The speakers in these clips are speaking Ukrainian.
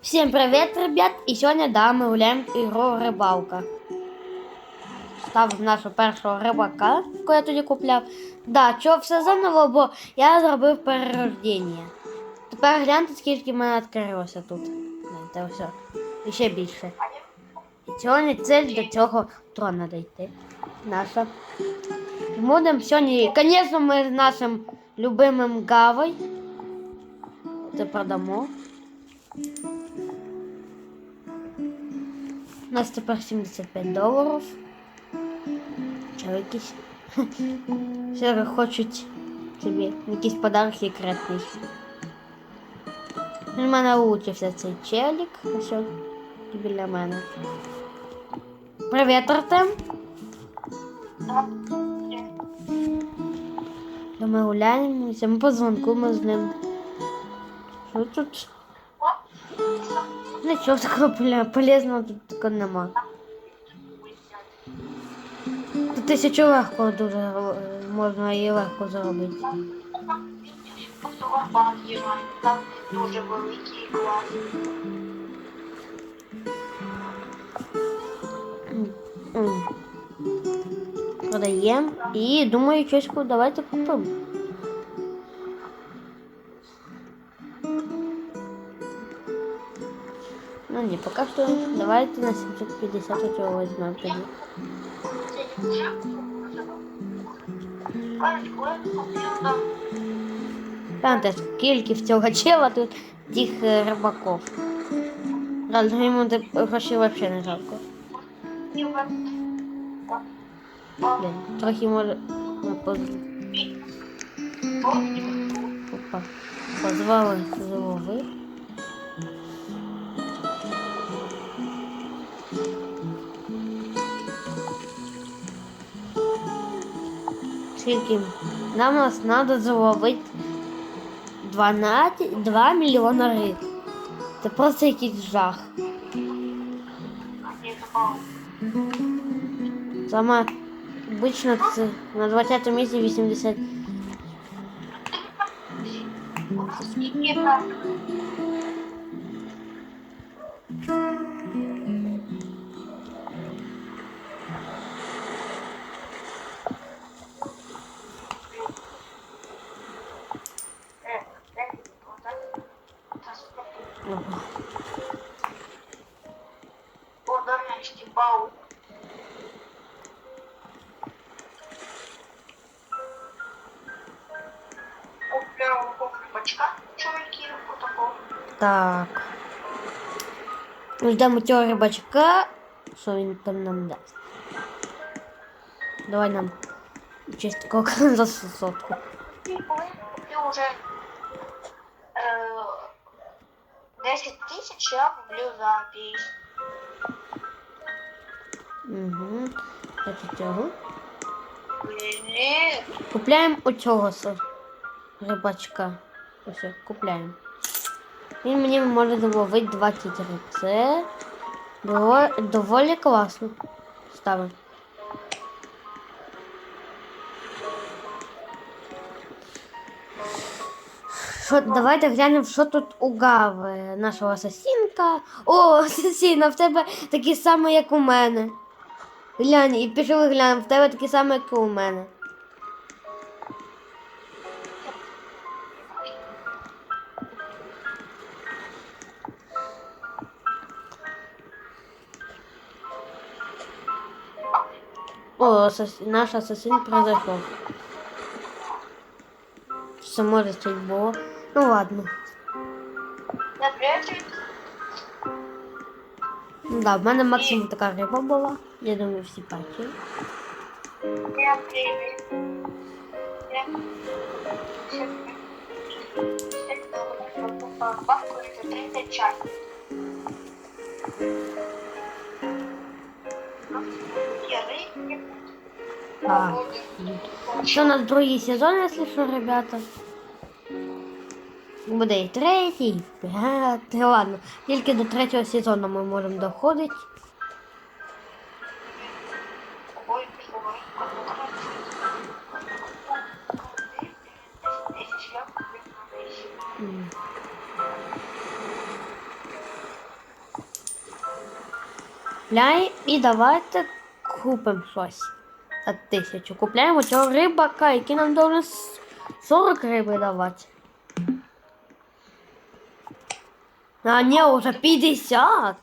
Всем привет, ребят! І сьогодні да, ми гуляємо ігру рибалка. Став нашого першого рибака, яку я тоді купляв. Да, чого все заново, бо я зробив перерождення. Тепер гляньте, скільки в мене відкрилося тут. Гляньте, все. І ще більше. І цель до цього трона дійти. Наша. Будемо сьогодні, звісно, ми з нашим любимим Гавой. Це продамо. У нас тепер 75 доларів. Якісь. Все хочуть собі якийсь подарок секретний. В мене учився цей челік. Ось біля мене. Привіт, Артем. Да ми гуляємося, ми по дзвонку ми з ним. Що тут? Нічого такого поля- полезного тут такого нема. Тут тисячу легко дуже е, можна її легко заробити. Фотографат є, там дуже великий клас. М. Продаємо. І думаю, щось ку- давайте купимо. Ну ні, поки що давайте на 750 цього візьмемо тоді. Кажуть, там Гляньте, скільки в цього чела тут тих е, рибаків. Правда, йому грошей взагалі не жалко. Блін, трохи може. ну, поз... Опа. Позвали злови. Скільки? Нам нас треба зловити 12, 2 мільйона риб. Це просто якийсь жах. не забав. Саме обично це на 20 місці 80. Так. Ждемо цього рибачка. Що він там нам дасть? Давай нам такого за сотку. Е, 10 тисяч, я куплю за 50. Угу. І цього. Купляємо оцього рибачка. Ось, купляємо. Він мені може зловити 20 риб. Це доволі, доволі класно. Ставимо. Що, давайте глянемо, що тут у Гави, нашого асасінка. О, асасіна, в тебе такі самі, як у мене. Глянь, і пішли глянемо, в тебе такі самі, як і у мене. О, асас... наш асасин произошел. Все может чуть было. Ну ладно. я третій. Ну Да, в мене максимум така риба була. Я думаю, всі бачили. Я третій. Я Бабку за 30 чай. Я рыбки. А. Що у нас другий сезон, якщо що, ребята. Буде і третій, і п'ятий. Ладно, тільки до третього сезону ми можемо доходити. Ой, пішло Десять я куплю на 10. М. Купляємо і давайте купимо щось тисячу. Купляємо цього рибака, який нам должен с- 40 риби давати. А ні, вже 50.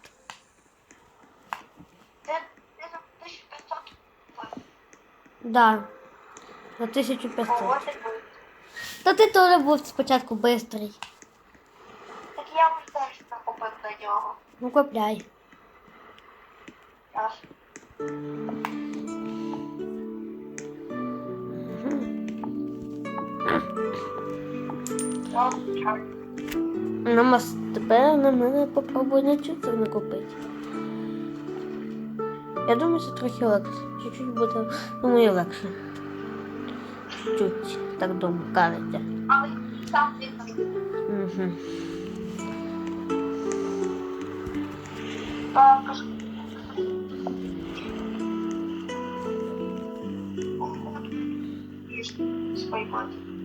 Це це за 1500. Да. За 1500. Ого, ти був. Та ти теж був спочатку бистрий. Так я вже теж накупив до нього. Ну купляй. Так. Ос- тепер на мене попробуй на цю це накупити. Я думаю, це трохи легше. Чуть-чуть буде, думаю, легше. Чуть-чуть, так думаю, кажете. Але сам Угу.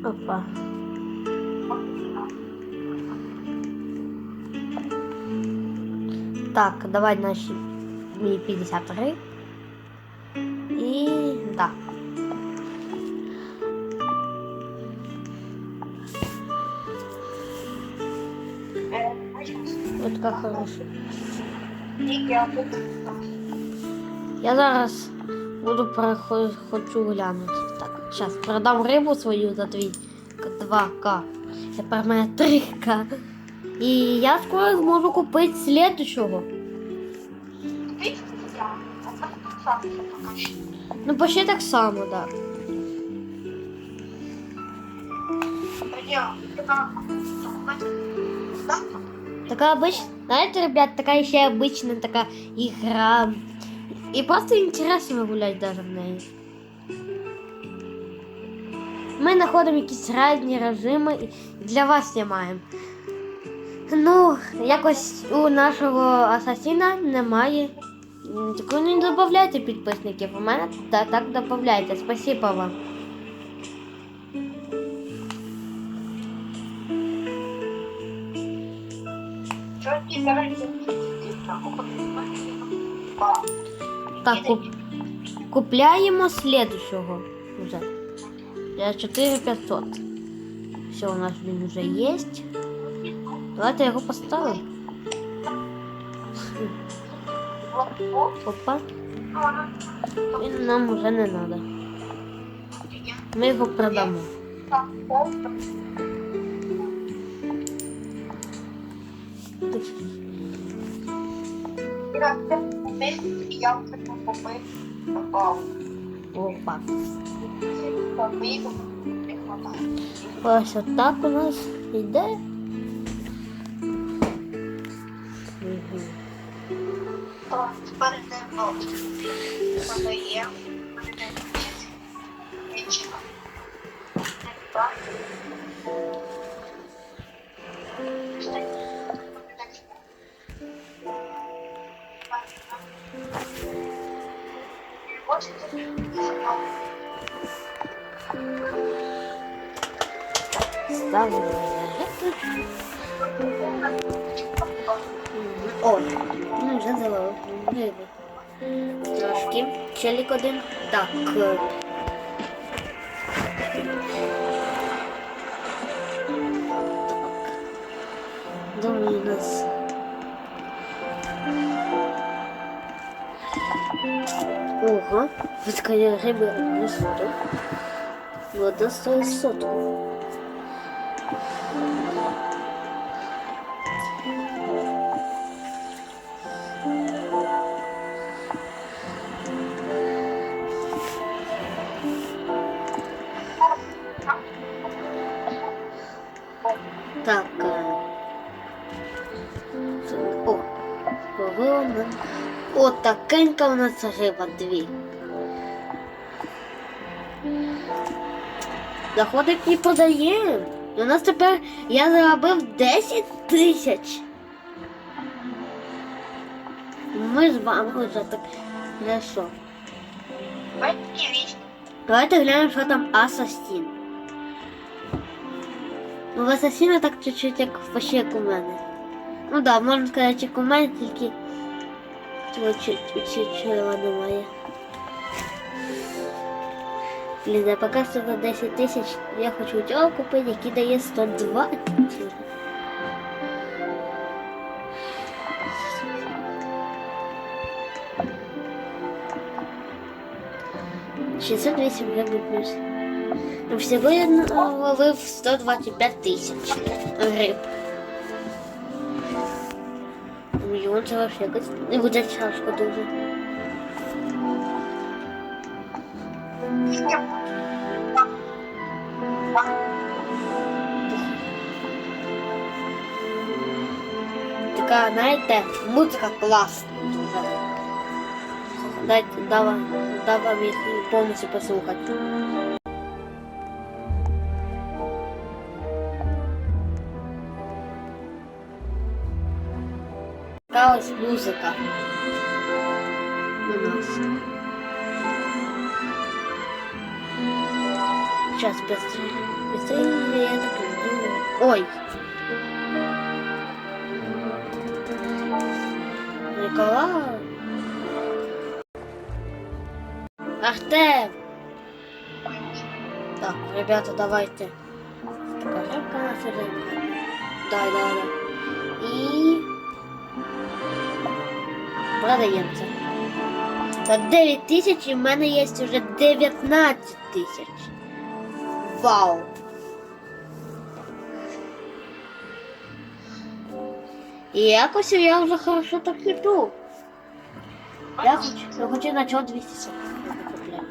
Опа. Так, давай наші мій 53. І да. Ось така хороша. я зараз буду хочу глянути. Так, зараз продам рибу свою за 2К. Тепер в мене 3К. І я скоро зможу купити слідчого. Ти? Я. А це тут сам все покажу. Ну, почти так само, так. Да. Я. Я. Так. Така обычная, знаете, ребят, такая еще обычная такая игра. И просто интересно гулять даже в неї. Ми знаходимо якісь різні режими і для вас знімаємо. Ну, якось у нашого асасіна немає. Так ви не додавайте підписників. У мене та, так додавайте. Спасибо вам. Так, куп... купляємо слідущого вже. За 4500. Все, у нас він вже є. Давайте його поставимо. Опа. Він нам вже не треба. Ми його продамо. Я. Опа. Ось отак у нас йде. Мгм. Так, тепер йдемо. Ставимо на О, ну вже залили. Трошки. Челік один. Так. Думаю, у нас. Ого, відкає риби одну соту. Вода стоїть сотку. Так. е, О, ого, О, у нас риба дві. Заходить і подаємо. У нас тепер я заробив 10 тисяч. Ми з вами вже так. Не що? Давайте глянемо, що там Асасін. Ну, в Асасіна так чуть-чуть як почти як у мене. Ну да, можна сказати, як у мене, тільки Чого немає. Блін, я поки що за 10 тисяч я хочу цього купити, який дає 120. Шістдесят вісім плюс. Ну, всього я ловив 125 тисяч гриб. Мільйон це вообще якось не буде тяжко дуже. Така, знаєте, музика класна дуже. Дайте, дав, вам- дав вам їх повністю послухати. Така ось музика. У нас. Сейчас быстрее. Быстрее, я так думаю. Ой. Николай. Артем. Так, ребята, давайте. Покажем канал Да, да, да. И продаємо це. За 9 тисяч і в мене є вже 19 тисяч. Вау! І якось я вже хорошо так іду. Я хочу, я хочу на чого 200 купляю.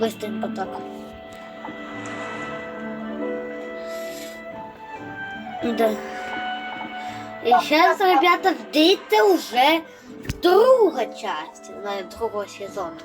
Быстренько так. Да. И сейчас, ребята, ждите уже друга часть на другого сезону.